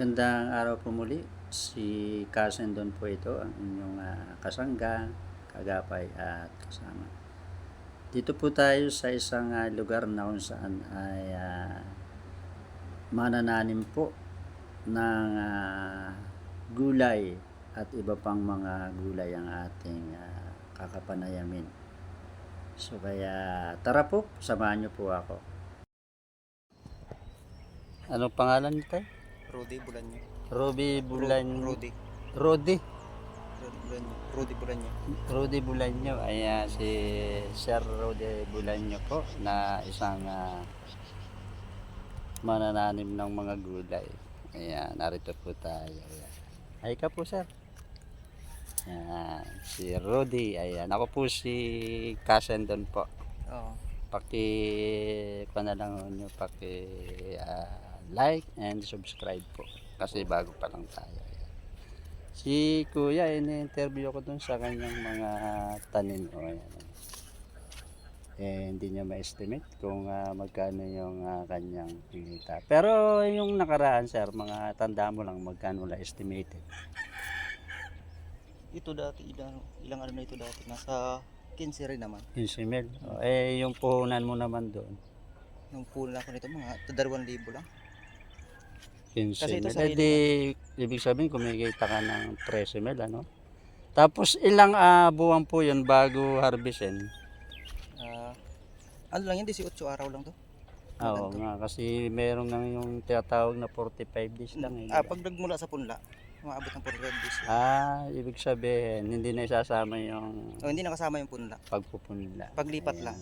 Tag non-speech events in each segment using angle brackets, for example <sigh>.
Gandang araw po muli. Si Cousin Don po ito, ang inyong ah, kasangga, kagapay at kasama. Dito po tayo sa isang ah, lugar na kung saan ay ah, manananim po ng ah, gulay at iba pang mga gulay ang ating ah, kakapanayamin. So kaya tara po, samahan niyo po ako. Anong pangalan niyo tayo? Rudy Bulanyo. Ruby Bulan... Rudy. Rudy. Rudy Bulanyo. Rudy Bulanyo. Bulanyo. Ayan, si Sir Rudy Bulanyo po na isang ah, manananim ng mga gulay. Ayan, narito po tayo. Ayan. Ay ka po, sir. Ayan, si Rudy. Ayan, ako po si Kasendon po. Oo. Paki, pa na lang nyo, paki ah, like and subscribe po. Kasi bago pa lang tayo. Si Kuya, ini-interview ko dun sa kanyang mga tanim. O, ayan. Eh, hindi niya ma-estimate kung ah, magkano yung ah, kanyang pinita. Pero yung nakaraan, sir, mga tanda mo lang magkano la estimated. Ito dati, ilang, ilang ano na ito dati? Nasa 15 rin naman. 15 mil. O, eh, yung puhunan mo naman doon. Nung na ako nito, mga 2,000 lang. 15 Kasi ito mil. sarili Eh, di, ibig sabihin, kumikita ka ng 13 mil, ano? Tapos, ilang ah, buwan po yun bago harvestin? Ah, ano lang yun, 18 araw lang to. Ah, Oo Ganito. nga, kasi meron nga yung tinatawag na 45 days lang. Eh, Ah, pag nagmula sa punla, maabot ng 45 days. ah, ibig sabihin, hindi na isasama yung Oh, hindi nakasama yung punla. pagpupunla. Paglipat Ayan. lang.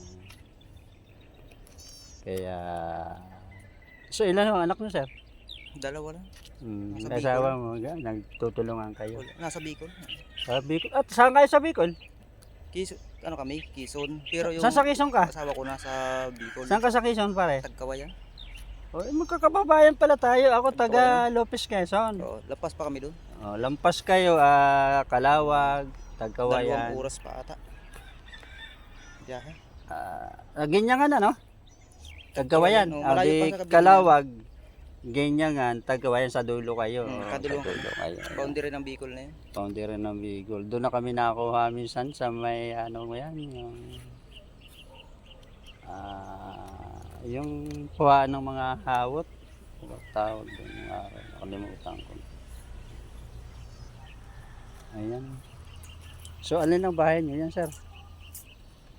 Kaya, so ilan ang anak mo, sir? Dalawa lang. Hmm, Nasa asawa mo, ga, nagtutulungan kayo. Wala. Nasa Bicol. Sa Bicol. At saan kayo sa Bicol? Kiso, ano kami, Quezon. Pero yung Saan sa Quezon ka? asawa ko nasa Bicol. Saan ka sa Quezon, pare? Tagkawayan. O, eh, magkakababayan pala tayo. Ako taga Lopez, Quezon. Oo, lapas pa kami doon. O, lampas kayo, ah, Kalawag, Dalawang Tagkawayan. oras pa ata. Biyahe. Ah, ganyan nga no? Tagkawayan. Oo, Ah, malayo pa sa. Kalawag. Ganyan nga, Tagkawayan sa dulo kayo. Hmm, kadulo. Sa dulo kayo. Boundary ng Bicol na yun. Boundary ng Bigol. Doon na kami nakuha minsan sa may ano mo yan, yung ah yung puhaan ng mga hawot. Ano tawag doon yung araw? Nakalimutan ko. Ayan. So, alin ang bahay niyo yan, sir?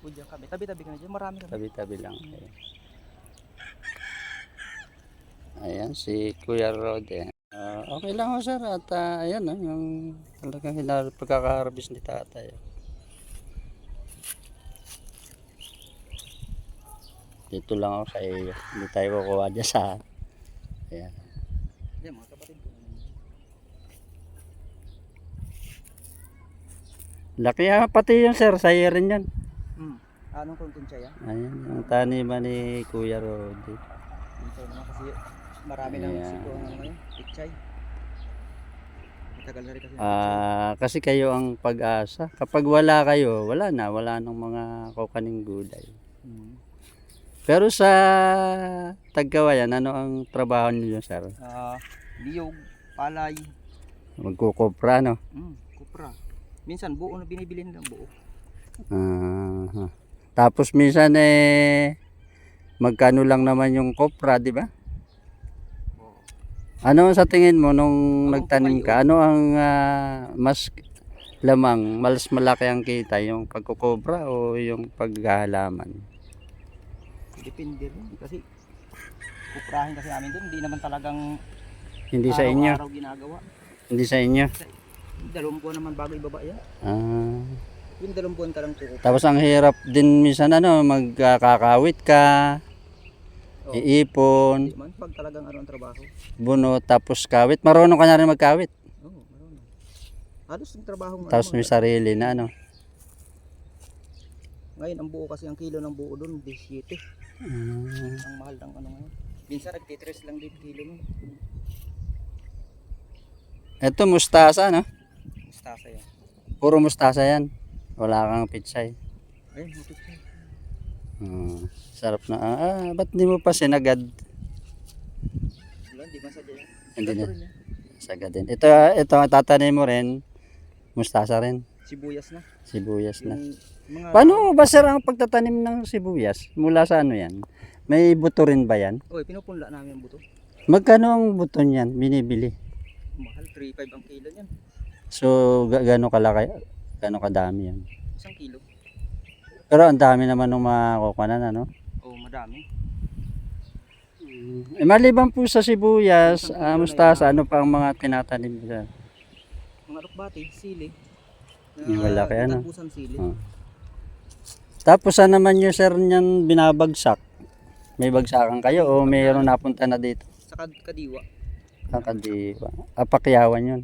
Kami. Tabi-tabi kami dyan. Marami kami. Tabi-tabi lang. Ayan. Ayan, si Kuya Rode. Ah, okay lang ho, sir. At ah, ayan, ah, yung talagang hinar pagkakaharvest ni tatay. Dito lang ako sa iyo. Hindi tayo kukuha dyan sa... Ayan. Yan, mga kapatid ko. Laki ah, pati yung sir. Sa iyo rin yan. Hmm. Anong konsensya yan? Ayan, yung taniman ni Kuya Rode. Pinchay naman kasi marami siko ang ano ngayon. Pichay. Matagal na rin kasi. Ah, kasi kayo ang pag-asa. Kapag wala kayo, wala na, wala nang mga kukaning gulay. Hmm. Pero sa Tagkawayan, ano ang trabaho niyo, sir? Ah, niyog, palay, Magkukopra, no? hmm, kupra. Minsan buo na binibili nila buo. Ah, tapos minsan eh, magkano lang naman yung kopra, di ba? Ano sa tingin mo nung Ako nagtanim ka? Ano ang ah, mas lamang, mas malaki ang kita? Yung pagkukobra o yung paghahalaman? Depende rin kasi kuprahin kasi namin doon. Hindi naman talagang Hindi sa inyo. araw-araw ginagawa. Hindi sa inyo. Dalawang buwan naman bago ibaba yan. Ah. Yung dalawang buwan ka lang kukupra. Tapos ang hirap din minsan ano, magkakawit ka, Oo. iipon, man pag talagang ano ang trabaho. bunot, tapos kawit. Marunong ka na rin magkawit. Oo, marunong. Halos yung trabaho ng Tapos ano, may sarili na ano. Ngayon ang buo kasi ang kilo ng buo doon 17. Ah, Ang mahal ng ano ngayon. Minsan nagtitres lang din kilo nun. Ito mustasa, no? Mustasa yan. Puro mustasa yan. Wala kang pitsay. Ayun, mutip Ah, sarap na. Ah, ba't di mo pa sinagad? Wala, hindi man sadya yan. Hindi na. rin yan. Saga din. Ito, ito ang tatanim mo rin. Mustasa rin. Sibuyas na. Sibuyas na. Yung mga Paano ba sir ang pagtatanim ng sibuyas? Mula sa ano yan? May buto rin ba yan? Oy, pinupunla namin ang buto. Magkano ang buto niyan binibili? Mahal 3.5 ang kilo niyan. So, ga- gaano kalaki? Gaano kadami yan? Isang kilo. Pero ang dami naman ng mga kukunan, ano? Oh, madami. Eh, maliban po sa sibuyas, ah, mustasa, ano pa ang mga tinatanim dyan? Mga alokbati, sili. Yung malaki, ano? Tapusan sili. Oh. Tapos saan naman yung sir niyan binabagsak? May bagsakan kayo o mayroon napunta na dito? Sa kad- kadiwa. Kakadiwa. Apakyawan yun.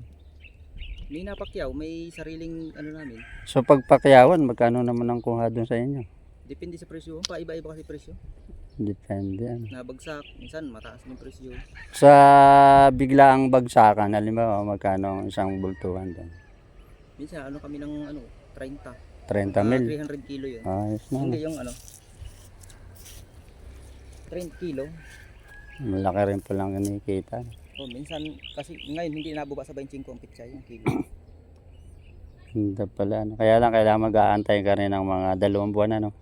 May napakyaw, may sariling ano namin. So pag pakyawan, magkano naman ang kuha doon sa inyo? Depende sa presyo. Pa iba-iba kasi presyo. Depende. Ano. Nabagsak, minsan mataas ng presyo. Sa biglaang bagsakan, halimbawa magkano ang isang bultuhan doon? Minsan ano kami ng ano, 30. 30 Ah, mil. 300 kilo yun. Ayos na. Hindi yung ano. 30 kilo. Malaki rin po lang kinikita. Oh, minsan kasi ngayon hindi nababa sa 25 ang pitsay yung kilo. Hindi pala. Ano. Kaya lang kailangan mag-aantay ka rin ng mga dalawang buwan ano.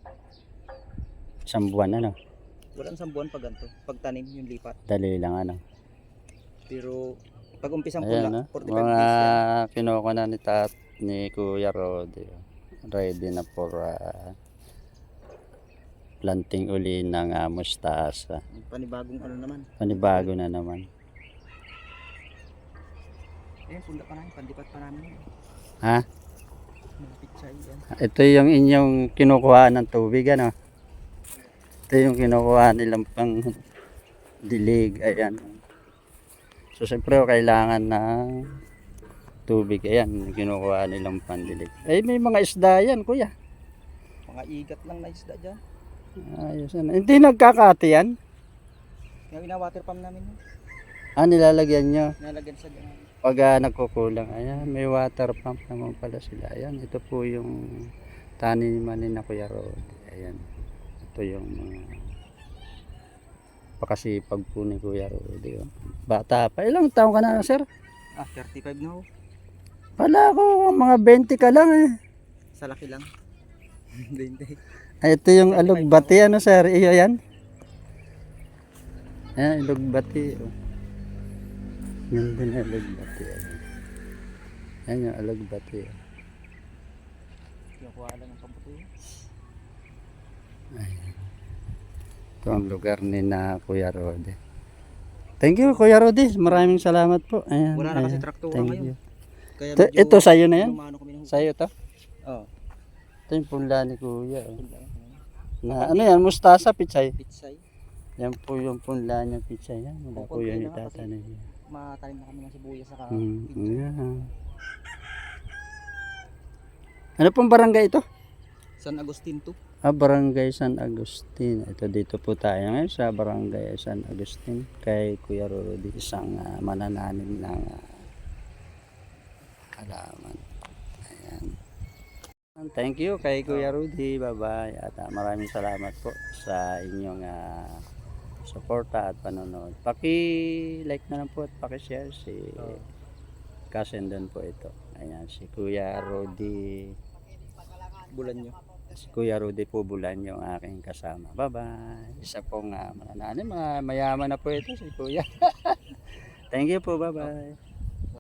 Isang buwan ano. Wala isang buwan pag ganito. Pag tanim yung lipat. Dali lang ano. Pero pag umpisang Ayan pula, ah. 45 Mga kinuha na ni tat ni Kuya Rodi. Ready na for ah, planting uli ng uh, mustasa. Panibagong ano naman. Panibago na naman. Eh, punda pa namin, pandipat pa namin. Ha? Yan. Ito yung inyong kinukuha ng tubig ano. Ito yung kinukuha nilang pang dilig. Ayan. So siyempre oh, kailangan ng tubig. Ayan, kinukuha nilang pandilig. Eh may mga isda yan kuya. Mga igat lang na isda dyan. Ayos yan. Hindi nagkakati yan. Kaya wina-water pump namin yun. Ah, nilalagyan nyo. Nalagyan sa dyan. Pag ah, nagkukulang. Ayan, may water pump naman pala sila. Ayan, ito po yung taniman ni na Kuya Rod. Ayan. Ito yung mga pakasipag po ni Kuya Rodi. oh. Bata pa. Ilang taon ka na, sir? Ah, 35 na ho. Pala ko, mga 20 ka lang eh. Sa laki lang. <laughs> Hindi, hindi. Ay, ito yung alugbati, ano sir? Iyo yan? Ayan, alugbati. Oh. Yan din yung alugbati. Ayan. Yan yung alugbati. oh. Kinukuha lang ng pamputi. Ito ang lugar ni na Kuya Rodi. Thank you, Kuya Rodi. Maraming salamat po. Ayan, Wala na kasi ayan. traktura Thank ngayon. you. Kaya Ito, medyo ito sa'yo na yan? Sa'yo to? Oh, Ito yung punla ni Kuya. oh. Na, ano yan? Mustasa, pichay. Pitsay. Yan po yung punla niya, pichay. Yan. Wala po kasi. itatanim niya. Matanim na kami ng sibuyas saka Mm, yeah. Ano pong barangay ito? San Agustin to. Ah, Barangay San Agustin. Ito dito po tayo ngayon sa Barangay San Agustin kay Kuya Rudy, isang ah, manananim ng ah, halaman. Ayan. Thank you kay Kuya Rudy. Bye-bye. At ah, maraming salamat po sa inyong ah, suporta at panonood. Paki-like na lang po at paki-share si Oo. Kasendon po ito. Ayan, si Kuya Rudy. Bulan nyo. Si Kuya Rudy po Bulan yung aking kasama. Bye-bye. Isa pong uh, manananim. Mga mayaman na po ito si Kuya. <laughs> Thank you po. Bye-bye.